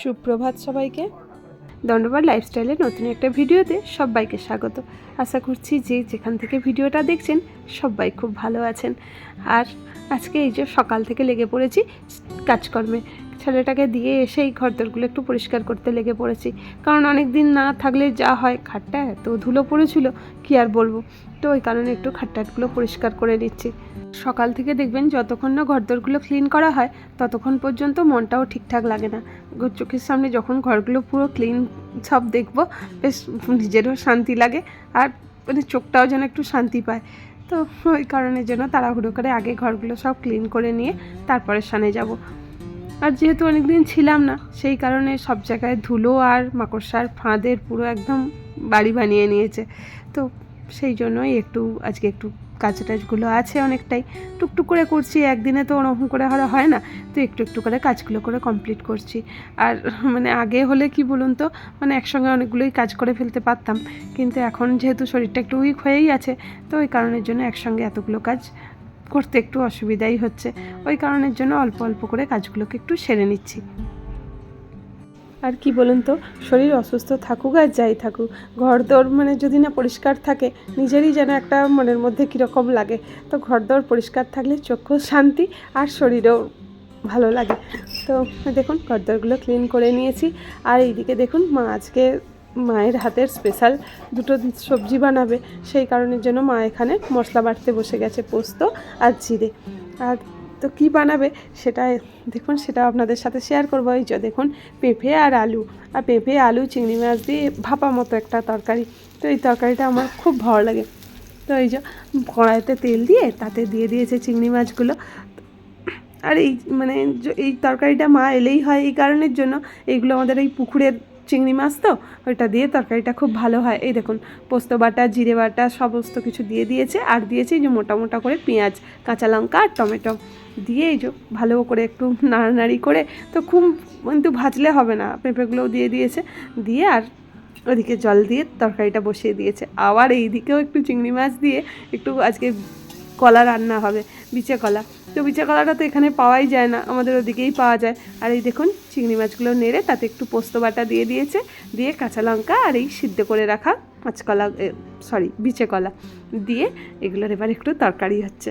সুপ্রভাত সবাইকে। দণ্ডবার লাইফস্টাইলের নতুন একটা ভিডিওতে সবাইকে স্বাগত। আশা করছি যে যেখান থেকে ভিডিওটা দেখছেন, সবাই খুব ভালো আছেন। আর আজকে এই যে সকাল থেকে লেগে পড়েছি কাজকর্মে। ছেলেটাকে দিয়ে এসেই ঘরদোরগুলো একটু পরিষ্কার করতে লেগে পড়েছি। কারণ অনেক দিন না থাকলে যা হয়, খাটটা এত ধুলো পড়েছিল, কি আর বলব? তো ওই কারণে একটু খাটটাটগুলো পরিষ্কার করে নিচ্ছি। সকাল থেকে দেখবেন যতক্ষণ না ঘরদোরগুলো ক্লিন করা হয়, ততক্ষণ পর্যন্ত মনটাও ঠিকঠাক লাগে না। চোখের সামনে যখন ঘরগুলো পুরো ক্লিন সব দেখব, বেশ নিজেরও শান্তি লাগে আর মানে চোখটাও যেন একটু শান্তি পায়। তো ওই কারণের জন্য তাড়াহুড়ো করে আগে ঘরগুলো সব ক্লিন করে নিয়ে তারপরে সানে যাব। আর যেহেতু অনেকদিন ছিলাম না, সেই কারণে সব জায়গায় ধুলো আর মাকড়সার ফাঁদের পুরো একদম বাড়ি বানিয়ে নিয়েছে। তো সেই জন্যই একটু, আজকে একটু কাজ টাজগুলো আছে অনেকটাই। টুকটুক করে করছি, একদিনে তো ওরকম করে হারা হয় না। তো একটু একটু করে কাজগুলো করে কমপ্লিট করছি। আর মানে আগে হলে কি বলুন তো মানে একসঙ্গে অনেকগুলোই কাজ করে ফেলতে পারতাম। কিন্তু এখন যেহেতু শরীরটা একটু উইক হয়েই আছে, তো ওই কারণের জন্য একসঙ্গে এতগুলো কাজ করতে একটু অসুবিধাই হচ্ছে। ওই কারণের জন্য অল্প অল্প করে কাজগুলোকে একটু সেরে নিচ্ছি। আর কি বলুন তো, শরীর অসুস্থ থাকুক আর যাই থাকুক ঘর দোর মানে যদি না পরিষ্কার থাকে, নিজেরই যেন একটা মনের মধ্যে কীরকম লাগে। তো ঘর দোর পরিষ্কার থাকলে চক্ষু শান্তি আর শরীরেও ভালো লাগে। তো দেখুন, ঘরদোরগুলো ক্লিন করে নিয়েছি। আর এইদিকে দেখুন, মা আজকে মায়ের হাতের স্পেশাল দুটো সবজি বানাবে, সেই কারণের জন্য মা এখানে মশলা বাটতে বসে গেছে পোস্ত আর জিরে। আর তো কি বানাবে সেটা দেখুন, সেটা আপনাদের সাথে শেয়ার করব। এই যে দেখুন, পেঁপে আর আলু। আর পেঁপে, আলু, চিংড়ি মাছ দিয়ে ভাপা মতো একটা তরকারি। তো এই তরকারিটা আমার খুব ভালো লাগে। তো এই যে কড়াইতে তেল দিয়ে তাতে দিয়ে দিয়েছে চিংড়ি মাছগুলো। আর এই মানে এই তরকারিটা মা এলেই হয়, এই কারণের জন্য এইগুলো আমাদের এই পুকুরের চিংড়ি মাছ তো, ওইটা দিয়ে তরকারিটা খুব ভালো হয়। এই দেখুন, পোস্ত বাটা, জিরে বাটা, সমস্ত কিছু দিয়ে দিয়েছে। আর দিয়েছে এই যে মোটা মোটা করে পেঁয়াজ, কাঁচা লঙ্কা আর টমেটো। দিয়ে এই যে ভালো করে একটু নাড়ানাড়ি করে, তো খুব কিন্তু ভাজলে হবে না। পেঁপেগুলোও দিয়ে দিয়েছে। দিয়ে আর ওদিকে জল দিয়ে তরকারিটা বসিয়ে দিয়েছে। আবার এই দিকেও একটু চিংড়ি মাছ দিয়ে একটু আজকে কলা রান্না হবে, বিচে কলা। তো বিচে কলাটা তো এখানে পাওয়াই যায় না, আমাদের ওদিকেই পাওয়া যায়। আর এই দেখুন, চিংড়ি মাছগুলো নেড়ে তাতে একটু পোস্ত বাটা দিয়ে দিয়েছে, দিয়ে কাঁচা লঙ্কা আর এই সিদ্ধ করে রাখা কাঁচকলা সরি বিচে কলা দিয়ে এগুলোর এবার একটু তরকারি হচ্ছে।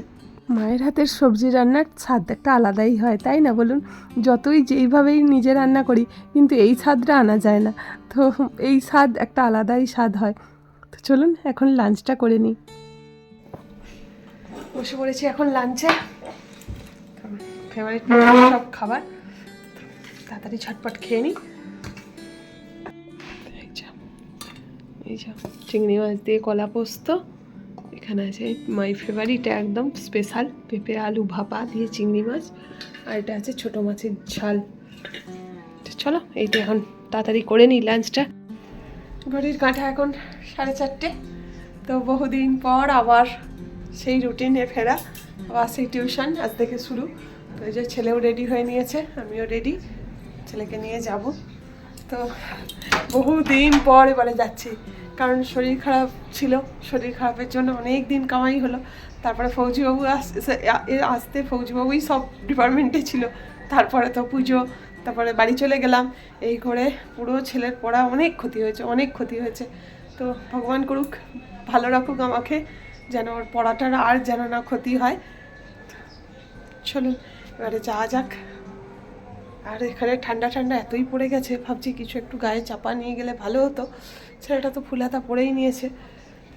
মায়ের হাতের সবজি রান্নার স্বাদ একটা আলাদাই হয়, তাই না বলুন? যতই যেইভাবেই নিজে রান্না করি, কিন্তু এই স্বাদটা আনা যায় না। তো এই স্বাদ একটা আলাদাই স্বাদ হয়। তো চলুন, এখন লাঞ্চটা করে নিই। বসে পড়েছি এখন লাঞ্চে ফেভারিট সব খাবার তাড়াতাড়ি ঝটপট খেয়ে নিই এই যা চিংড়ি মাছ দিয়ে কলা পোস্ত এখানে আছে মাই ফেভারিট একদম স্পেশাল পেঁপে আলু ভাপা দিয়ে চিংড়ি মাছ আর এটা আছে ছোটো মাছের ঝাল চলো এইটা এখন তাড়াতাড়ি করে নিই লাঞ্চটা ঘড়ির কাঁটা এখন সাড়ে চারটে। তো বহুদিন পর আবার সেই রুটিনে ফেরা। আবার সেই টিউশন আজ থেকে শুরু। তো যে ছেলেও রেডি হয়ে নিয়েছে, আমিও রেডি ছেলেকে নিয়ে যাব। তো বহুদিন পর এবারে যাচ্ছি, কারণ শরীর খারাপ ছিল, শরীর খারাপের জন্য অনেক দিন কামাই হলো। তারপরে ফৌজিবাবু আসতে ফৌজিবাবুই সব ডিপার্টমেন্টে ছিল। তারপরে তো পুজো, তারপরে বাড়ি চলে গেলাম। এই করে পুরো ছেলের পড়া অনেক ক্ষতি হয়েছে, অনেক ক্ষতি হয়েছে। তো ভগবান করুক, ভালো রাখুক আমাকে, যেন ওর পড়াটার আর যেন না ক্ষতি হয়। চলুন। এবারে যাওয়া যাক। আর এখানে ঠান্ডা ঠান্ডা এতই পড়ে গেছে, ভাবছি কিছু একটু গায়ে চাপা নিয়ে গেলে ভালো হতো। ছেলেটা তো ফুলাতা পরেই নিয়েছে।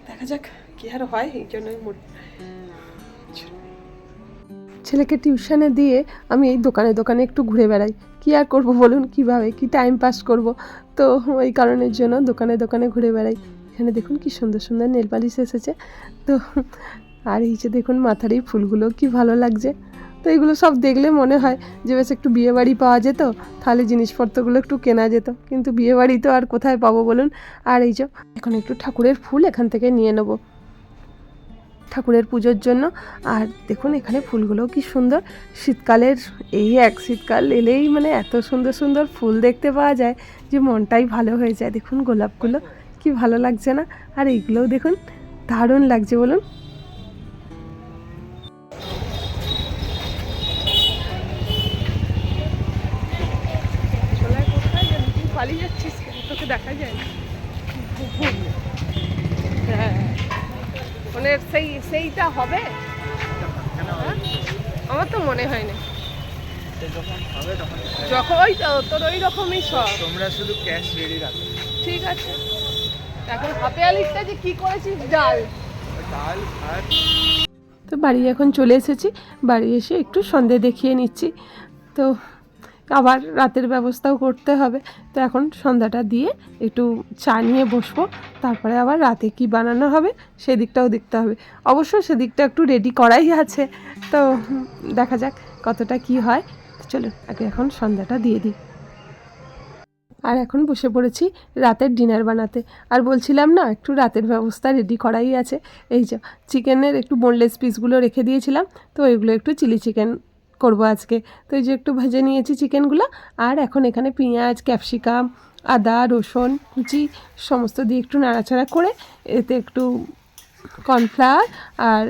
দেখা যাক কী আর হয়, এই জন্যই ছেলেকে টিউশনে দিয়ে আমি এই দোকানে দোকানে একটু ঘুরে বেড়াই। কি আর করব বলুন, কীভাবে, কি টাইম পাস করব? তো ওই কারণের জন্য দোকানে দোকানে ঘুরে বেড়াই। এখানে দেখুন কি সুন্দর সুন্দর নেল পালিশ এসেছে। তো আর এই যে দেখুন মাথার এই ফুলগুলো, কি ভালো লাগছে। তো এগুলো সব দেখলে মনে হয় যে বেশ একটু বিয়ে বাড়ি পাওয়া যেত, তাহলে জিনিসপত্রগুলো একটু কেনা যেত। কিন্তু বিয়ে বাড়ি তো আর কোথায় পাবো বলুন? আর এই যে, এখন একটু ঠাকুরের ফুল এখান থেকে নিয়ে নেব। ঠাকুরের পুজোর জন্য। আর দেখুন এখানে ফুলগুলোও কি সুন্দর। শীতকালের এই এক শীতকাল এলেই মানে এত সুন্দর সুন্দর ফুল দেখতে পাওয়া যায় যে মনটাই ভালো হয়ে যায়। দেখুন গোলাপগুলো, কি ভালো লাগছে না? আর এইগুলোও দেখুন, দারুণ লাগছে বলুন। মানে সেই সেইটা হবে? হ্যাঁ? আমার তো মনে হয় না। যখন হবে তখন যখন ওই তো তোর ওই রকমই সব তোমরা শুধু ক্যাশ রেডি রাখো। ঠিক আছে। এখন হাফে আলিশটা যে কি করেছিস ডাল। ডাল ভাত। তো বাড়ি এখন চলে এসেছি। বাড়ি এসে একটু সন্ধে দেখিয়ে নিচ্ছি। তো আবার রাতের ব্যবস্থাও করতে হবে। তো এখন সন্ধ্যাটা দিয়ে একটু চা নিয়ে বসবো, তারপরে আবার রাতে কি বানানো হবে সেদিকটাও দেখতে হবে। অবশ্য সেদিকটা একটু রেডি করাই আছে। তো দেখা যাক কতটা কি হয়। তো চলুন আগে এখন সন্ধ্যাটা দিয়ে দিই। আর এখন বসে পড়েছি রাতের ডিনার বানাতে। আর বলছিলাম না, একটু রাতের ব্যবস্থা রেডি করাই আছে। এই যে চিকেনের একটু বোনলেস পিসগুলো রেখে দিয়েছিলাম, তো ওইগুলো একটু চিলি চিকেন করব আজকে। তো এই যে একটু ভেজে নিয়েছি চিকেনগুলো, আর এখন এখানে পেঁয়াজ, ক্যাপসিকাম, আদা, রসুন, কুচি সমস্ত দিয়ে একটু নাড়াচাড়া করে এতে একটু কর্নফ্লাওয়ার আর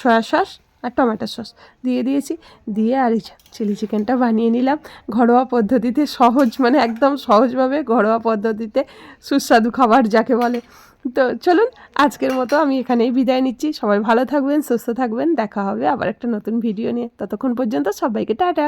সয়া সস আর টমেটো সস দিয়ে দিয়েছি। দিয়ে আর চিলি চিকেনটা বানিয়ে নিলাম। ঘরোয়া পদ্ধতিতে সহজ মানে একদম সহজভাবে ঘরোয়া পদ্ধতিতে সুস্বাদু খাবার যাকে বলে। তো চলুন, আজকের মতো আমি এখানেই বিদায় নিচ্ছি। সবাই ভালো থাকবেন, সুস্থ থাকবেন। দেখা হবে আবার একটা নতুন ভিডিও নিয়ে। ততক্ষণ পর্যন্ত সবাইকে টাটা।